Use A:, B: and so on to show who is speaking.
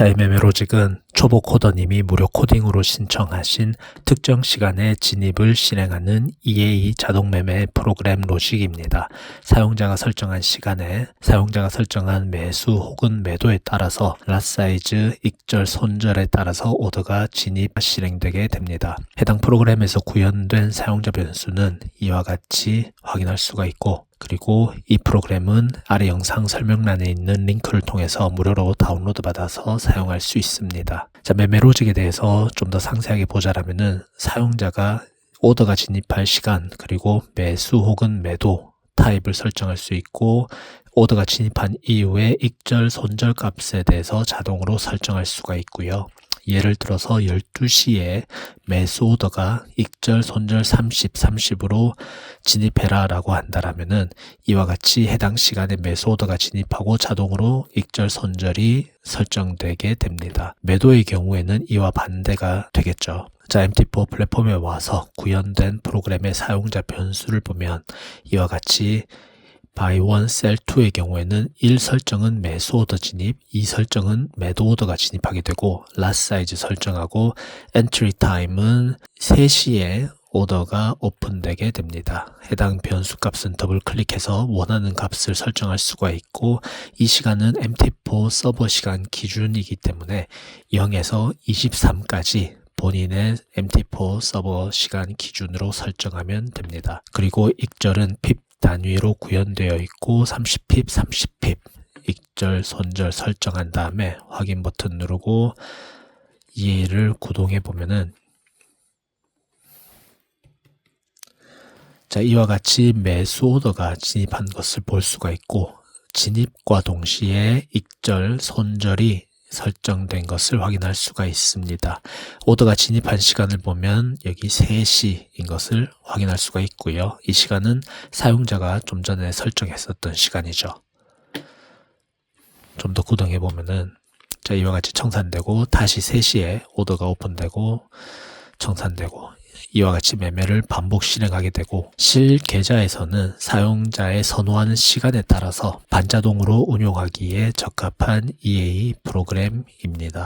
A: 자, MM의 로직은 초보 코더님이 무료 코딩으로 신청하신 특정 시간에 진입을 실행하는 EA 자동 매매 프로그램 로직입니다. 사용자가 설정한 시간에 사용자가 설정한 매수 혹은 매도에 따라서 랏 사이즈, 익절, 손절에 따라서 오더가 진입 실행되게 됩니다. 해당 프로그램에서 구현된 사용자 변수는 이와 같이 확인할 수가 있고 그리고 이 프로그램은 아래 영상 설명란에 있는 링크를 통해서 무료로 다운로드 받아서 사용할 수 있습니다. 자, 매매 로직에 대해서 좀 더 상세하게 보자라면은 사용자가 오더가 진입할 시간 그리고 매수 혹은 매도 타입을 설정할 수 있고 오더가 진입한 이후에 익절, 손절 값에 대해서 자동으로 설정할 수가 있고요. 예를 들어서 12시에 매수 오더가 익절, 손절 30, 30으로 진입해라 라고 한다라면은 이와 같이 해당 시간에 매수 오더가 진입하고 자동으로 익절, 손절이 설정되게 됩니다. 매도의 경우에는 이와 반대가 되겠죠. 자, MT4 플랫폼에 와서 구현된 프로그램의 사용자 변수를 보면 이와 같이 buy sell two의 경우에는 1 설정은 매수 오더 진입, 2 설정은 매도 오더가 진입하게 되고 lot size 설정하고 entry time은 3시에 오더가 오픈되게 됩니다. 해당 변수 값은 더블 클릭해서 원하는 값을 설정할 수가 있고 이 시간은 MT4 서버 시간 기준이기 때문에 0에서 23까지 본인의 MT4 서버 시간 기준으로 설정하면 됩니다. 그리고 익절은 핍 단위로 구현되어 있고 30핍, 30핍 익절, 손절 설정한 다음에 확인 버튼 누르고 이해를 구동해 보면은 자, 이와 같이 매수 오더가 진입한 것을 볼 수가 있고 진입과 동시에 익절, 손절이 설정된 것을 확인할 수가 있습니다. 오더가 진입한 시간을 보면 여기 3시인 것을 확인할 수가 있고요. 이 시간은 사용자가 좀 전에 설정했었던 시간이죠. 좀 더 구동해 보면은 자 이와 같이 청산되고 다시 3시에 오더가 오픈되고 청산되고 이와 같이 매매를 반복 실행하게 되고 실 계좌에서는 사용자의 선호하는 시간에 따라서 반자동으로 운용하기에 적합한 EA 프로그램입니다.